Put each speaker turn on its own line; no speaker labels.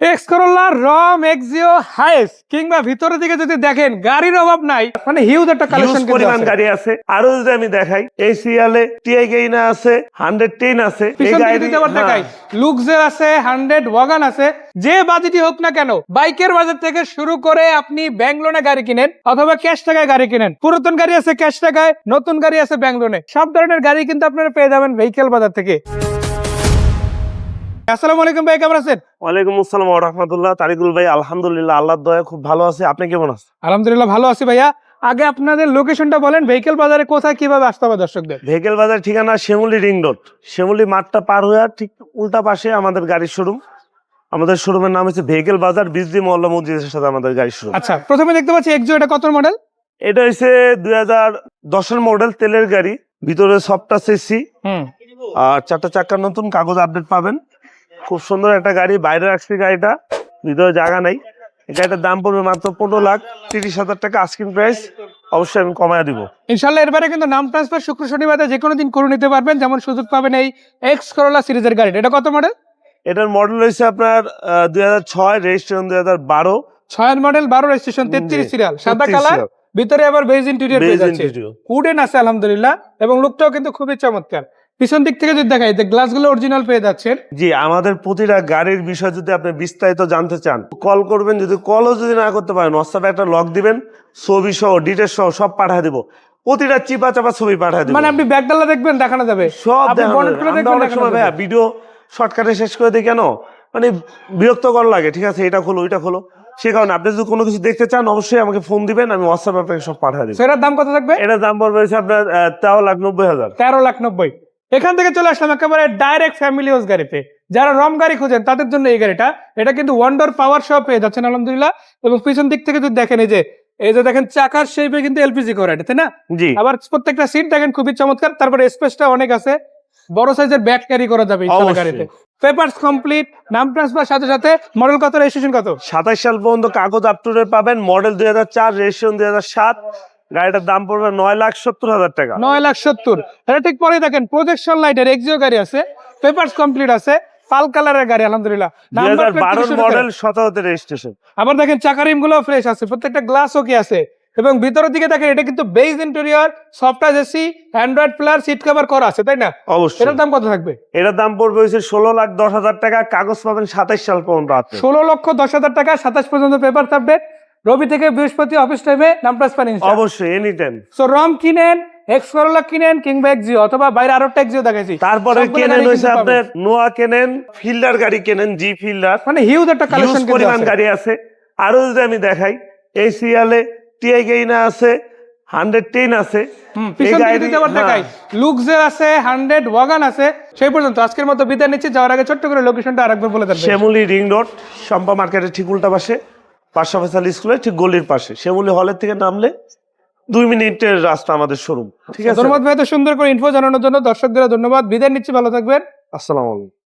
X Corolla রম Axio হাইস কিংবা ভিতরের দিকে যদি দেখেন গাড়ির অভাব নাই। মানে হিউজ একটা কালেকশন
পরিমাণ গাড়ি আছে। আরও যদি আমি দেখাই এই সিরিয়ালে টিআই গেইনা আছে হান্ড্রেড টেন আছে। এই গাড়ি
যদি
হ্যাঁ,
দেখাই লুকজের আছে হান্ড্রেড ওয়াগান আছে। যে বাজেটই হোক না কেন বাইকের বাজার থেকে শুরু করে আপনি ব্যাংক লোনে গাড়ি কিনেন অথবা ক্যাশ টাকায় গাড়ি কিনেন। পুরাতন গাড়ি আছে ক্যাশ টাকায় নতুন গাড়ি আছে ব্যাংক লোনে সব ধরনের গাড়ি কিন্তু আপনারা পেয়ে যাবেন ভেহিকেল বাজার থেকে। আসসালামু আলাইকুম ভাই কেমন আছেন?
ওয়ালাইকুম আসসালাম রহমতুল্লাহ। তারিকুল ভাই আলহামদুলিল্লাহ আল্লাহর দয়া খুব ভালো আছে। আপনি কেমন আছেন?
আলহামদুলিল্লাহ ভালো আছি ভাইয়া। আগে আপনাদের লোকেশনটা বলেন ভেহিকেল বাজারে কোথায় কীভাবে আসতে হবে দর্শকদের?
ভেহিকেল বাজার ঠিকানা শ্যামলী রিং রোড। শ্যামলী মাঠটা পার হয়ে ঠিক উল্টা পাশে আমাদের গাড়ির শোরুম আমাদের শোরুমের নাম হচ্ছে ভেহিকেল বাজার বিজলি মহল্লা মসজিদের সাথে আমাদের গাড়ির শোরুম
আচ্ছা প্রথমে দেখতে পাচ্ছি এক্সো এটা কত মডেল
এটা হচ্ছে দুই হাজার দশের মডেল তেলের গাড়ি। ভিতরে সফটটা সিসি
হুম।
আর চারটা চাক্কার নতুন কাগজ আপডেট পাবেন। খুব সুন্দর একটা গাড়ি বাইরে আসছে গাড়িটা ভিতরে জায়গা নাই। গাড়িটার দাম পড়বে মাত্র পনেরো লাখ তিরিশ হাজার টাকা আস্কিং প্রাইস অবশ্যই আমি কমায় দিব।
ইনশাল্লাহ এরপরে কিন্তু নাম ট্রান্সফার শুক্র শনিবার যে কোনো দিন করে নিতে পারবেন। যেমন সুযোগ পাবেন এই এক্স করোলা সিরিজের গাড়ি এটা কত মডেল
এটার মডেল হয়েছে আপনার দুই হাজার ছয় রেজিস্ট্রেশন দুই হাজার বারো।
ছয়ের মডেল বারো রেজিস্ট্রেশন তেত্রিশ সিরিয়াল সাদা কালার ভিতরে আবার বেজ ইন্টেরিয়র পেয়ে যাচ্ছে। উডেন আছে আলহামদুলিল্লাহ। এবং লুকটাও কিন্তু খুবই চমৎকার। পিছন দিক থেকে যদি দেখাই যে গ্লাসগুলো অরিজিনাল পেয়ে যাচ্ছেন।
জি আমাদের প্রতিটা গাড়ির বিষয় যদি আপনি বিস্তারিত জানতে চান কল করবেন যদি কলও যদি না করতে পারেন হোয়াটসঅ্যাপে একটা লক দিবেন ছবি সহ ডিটেলস সহ সব পাঠিয়ে দিব। প্রতিটা চিপা চাপা ছবি পাঠিয়ে দিব।
মানে আপনি ব্যাগডালা দেখবেন দেখানো যাবে।
সব অনেক সময়। ভাইয়া ভিডিও শর্টকাটে শেষ করে দিই কেন? মানে বিরক্তকর লাগে ঠিক আছে এটা খোলো ওইটা খোলো। সে কারণে আপনি যদি কোনো কিছু দেখতে চান অবশ্যই আমাকে ফোন দিবেন আমি হোয়াটসঅ্যাপে আপনাকে সব পাঠিয়ে দিব।
So, এটার দাম কত থাকবে?
এটার দাম পড়বে আপনার তেরো লাখ নব্বই হাজার।
তেরো লাখ নব্বই। এখান থেকে চলে আসলাম একেবারে ডাইরেক্ট ফ্যামিলি হাউস গাড়িতে। যারা রম গাড়ি খুঁজেন তাদের জন্য এই গাড়িটা। এটা কিন্তু ওয়ান্ডার পাওয়ার সহ পেয়ে যাচ্ছেন আলহামদুলিল্লাহ। এবং পিছন দিক থেকে যদি দেখেন এই যে এই যে দেখেন চাকার শেপে কিন্তু এলপিজি করা এটা তাই না?
জি।
আবার প্রত্যেকটা সিট দেখেন খুবই চমৎকার। তারপরে স্পেসটা অনেক আছে। বড় সাইজের ব্যাগ ক্যারি করা যাবে গাড়িতে। পেপারস কমপ্লিট নাম ট্রান্সফার সাথে সাথে মডেল কত রেজিস্ট্রেশন কত?
সাতাশ সাল পর্যন্ত কাগজ আপ টু পাবেন। মডেল দুই হাজার চার রেজিস্ট্রেশন দুই হাজার সাত। গাড়িটার দাম পড়বে নয় লাখ সত্তর হাজার টাকা।
নয় লাখ সত্তর। এটা ঠিক পরে দেখেন প্রজেকশন লাইটের এক্সিও গাড়ি আছে পেপারস কমপ্লিট আছে পাল কালারের গাড়ি আলহামদুলিল্লাহ।
দুই
Number
হাজার
plate
বারোর
থেকে শুরু করে-
মডেল সতেরোতে রেজিস্ট্রেশন
আবার দেখেন চাকারিমগুলো ফ্রেশ আছে প্রত্যেকটা গ্লাস ওকে আছে। এবং ভিতরের দিকে দেখেন এটা কিন্তু beige interior AC Android seat cover করা আছে তাই না?
অবশ্যই।
এটার দাম কত থাকবে?
এটার দাম পড়বে হচ্ছে ষোলো লাখ দশ হাজার টাকা কাগজ পাবেন সাতাশ সাল পর্যন্ত
ষোলো লক্ষ দশ হাজার টাকা সাতাশ পর্যন্ত পেপার থাকবে রবি থেকে বৃহস্পতি অফিস টাইমে নাম ট্রান্সফার
অবশ্যই এনি টাইম
সো রম কিনেন এক্স করোলা কিনেন কিংবা এক্সিও অথবা বাইরে আরও একটা এক্সিও দেখাইছি।
তারপরে কেনেন
গাড়ি
আপনার নোয়া কেনেন ফিল্ডার গাড়ি কেনেন জি ফিল্ডার।
মানে হিউজ একটা কালেকশন
পরিমাণ গাড়ি আছে। আরও যদি আমি দেখাই এই সিরিয়ালে টিআই গেইনা আছে হান্ড্রেড টেন আছে।
আবার
হ্যাঁ।
লুকজের আছে হান্ড্রেড ওয়াগান আছে। সেই পর্যন্ত আজকের মতো বিদায় নিচ্ছি। যাওয়ার আগে ছোট্ট করে লোকেশনটা আরেকবার বলে দেবেন
শ্যামলী রিং রোড শম্পা মার্কেটের ঠিক উল্টা পাশে। পাশা ফেসাল স্কুলের ঠিক গলির পাশে। শ্যামলী হলের থেকে নামলে দুই মিনিটের রাস্তা আমাদের শোরুম ঠিক আছে?
ধন্যবাদ ভাই তো সুন্দর করে ইনফো জানানোর জন্য। দর্শকদের ধন্যবাদ। বিদায় নিচ্ছি ভালো থাকবেন।
আসসালামু আলাইকুম।